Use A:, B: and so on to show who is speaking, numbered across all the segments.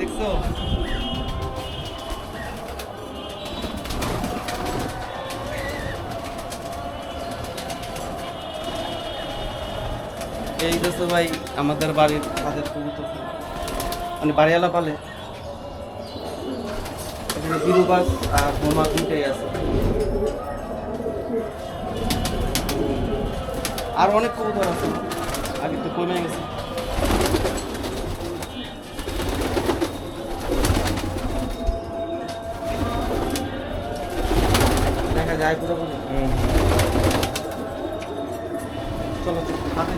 A: দেখছ? এই তো ভাই, আমাদের বাড়ির তাদের কবুতর। মানে বাড়িওয়ালা পালে। এখানে বিরুবাস আর বোমা দুইটাই আছে। আর অনেক কবুতর আছে। আগে তো কমে গেছে। যায় পুরোপুরি চলো চলো হাতে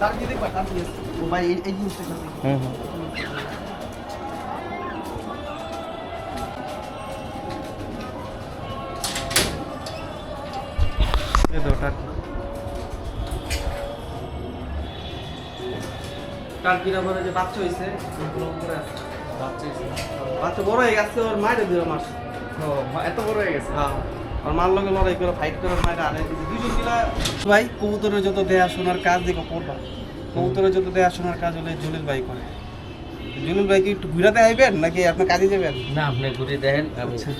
A: তার কি দেখবা? তার কি ও ভাই এই এই জিনিসটা
B: হুম হুম।
A: এ দাও টার্কি টার্কির আবার যে বাচ্চা হয়েছে
B: বাচ্চা হয়েছে।
A: বাচ্চা বড় হয়ে গেছে ওর মায়ের দিল মাস।
B: এত বড় হয়ে গেছে?
A: হ্যাঁ। আর মার লগে লড়াই করে ফাইট করে মায়ের আনে। দিছে দুজন মিলা ভাই কবুতরের যত দেয়া শোনার কাজ দেখো করবা কবুতরের যত দেয়া শোনার কাজ হলে জলিল ভাই করে। জলিল ভাই কি একটু ঘুরাতে আইবেন নাকি আপনার কাজে যাবেন?
B: না আপনি ঘুরে দেখেন আমি
A: আচ্ছা।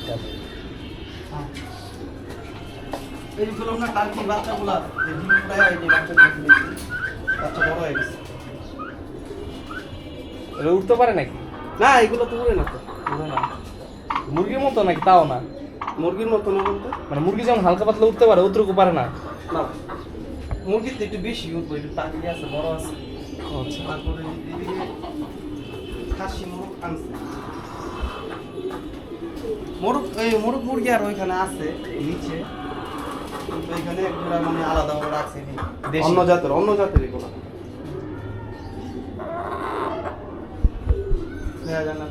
A: এই যে টার্কি বাচ্চাগুলা বাচ্চা বড় হয়ে গেছে।
B: উঠতে পারে নাকি?
A: না এগুলো তো উড়ে না তো উড়ে না।
B: মুরগির মতো নাকি? তাও না।
A: মুরগির মতো না বলতে?
B: মানে মুরগি যেমন হালকা পাতলা উঠতে পারে অতটুকু পারে না।
A: না। মুরগির তো একটু বেশি উঠবো একটু টার্কি আছে বড় আছে।
B: আচ্ছা।
A: তারপরে খাসি মোরগ আনছে। মোরগ এই মোরগ মুরগি আর ওইখানে আছে নিচে। কিন্তু এখানে মানে আলাদা ভাবে রাখছে? অন্য জাতের অন্য জাতের এগুলো। দেয়া যায় না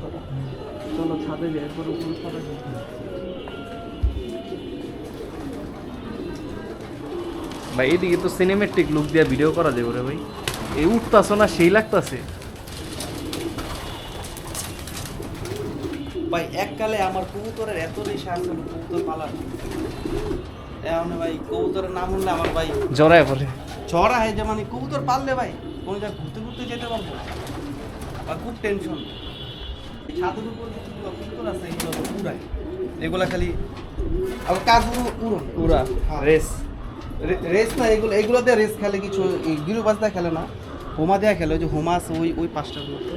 A: চলো ছাদে যাই এরপর উপরে ছাদে
B: ভাই এদিকে তো সিনেমেটিক লুক দিয়ে ভিডিও করা যাবে রে ভাই। এই উঠতাছো না সেই লাগতাছে।
A: ভাই এককালে আমার কবুতরের এত নেশা আছে কবুতর পালার এখন ভাই কবুতরের নাম শুনলে আমার ভাই
B: জড়ায় পড়ে।
A: ঝড় হয় যে মানে কবুতর পাললে ভাই কোনো জায়গায় ঘুরতে ঘুরতে যেতে পারব আর খুব টেনশন ছাদের উপর যেগুলো কবুতর আছে এগুলো উড়ায় এগুলা খালি আবার কাজ উড়ন হ্যাঁ।
B: রেস।
A: রেস না এগুলো এগুলো দিয়ে রেস খেলে কিছু গিরু বাজদা খেলে না হোমা দেয়া খেলে ওই যে হোমা আছে ওই ওই পাঁচটার মতো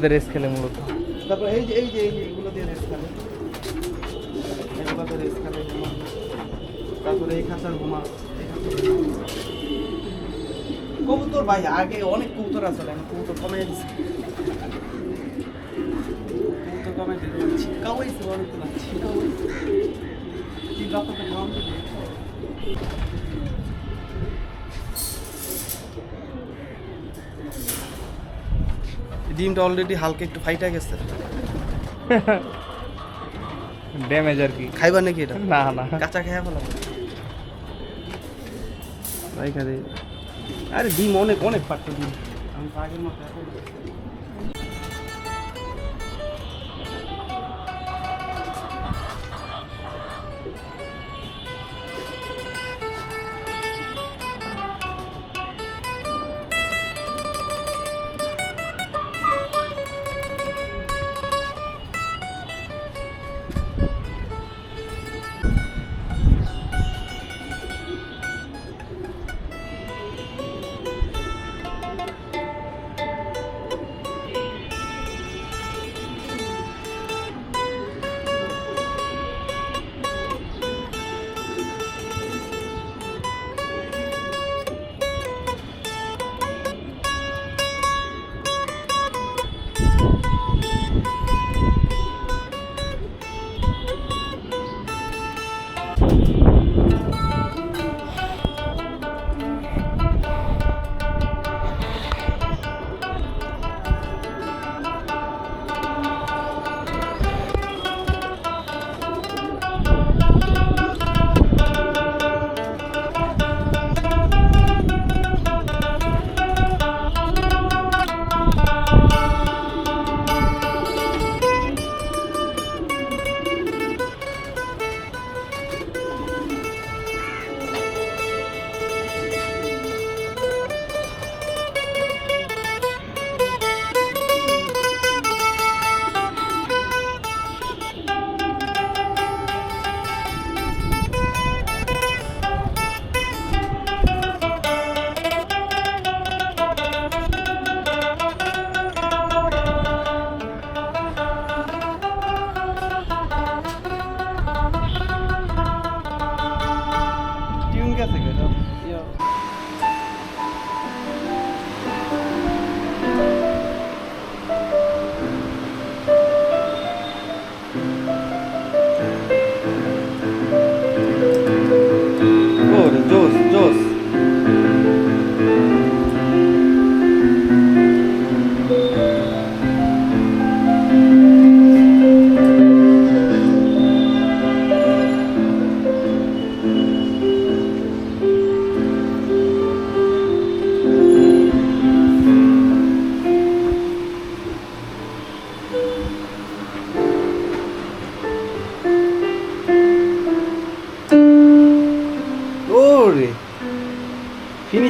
B: দিয়ে রেস খেলে মূলত।
A: তারপর এই যে এই যে এই যে এগুলো দিয়ে রেস খেলে। এগুলো দিয়ে রেস খেলে হোমা। তারপরে এই খাঁচার হোমা। কবুতর ভাই আগে অনেক কবুতর আসলে এখন কবুতর কমে যাচ্ছে কবুতর কমে দিল ছিটকাও হয়েছে অনেকগুলো ছিটকাও হয়েছে তিন রাত তো খাওয়ান তো ডিমটা অলরেডি হালকা একটু ফাইটা গেছে।
B: ড্যামেজ আর কি।
A: খাইবা নাকি এটা?
B: না না।
A: কাঁচা রাইখা দে আরে ডিম অনেক অনেক পাট্ট ডিম। আমি আগের মতো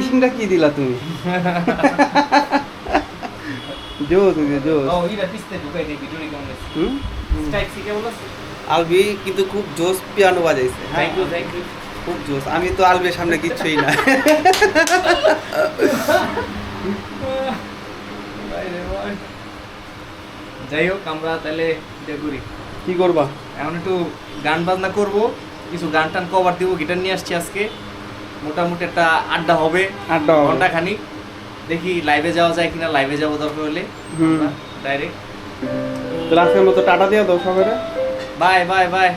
A: ফিনিশিংটা কি দিলা তুমি?
B: স্ট্রাইক সি কেমন
A: আলবি কিন্তু খুব জোস পিয়ানো বাজাইছে। খুব জোস। আমি তো আলবির সামনে কিচ্ছুই না।
B: যাই হোক আমরা তাহলে এটা করি।
A: কি করবা?
B: এখন একটু গান বাজনা করব। কিছু গান টান কভার দিব গিটার নিয়ে আসছি আজকে। মোটামুটি একটা আড্ডা হবে।
A: আড্ডা
B: ঘণ্টা খানিক দেখি লাইভে যাওয়া যায় কিনা লাইভে যাব দরকার হলে।
A: হুম।
B: ডাইরেক্ট
A: তাহলে আজকের মতো টাটা দিয়ে দাও সবাই
B: বাই বাই বাই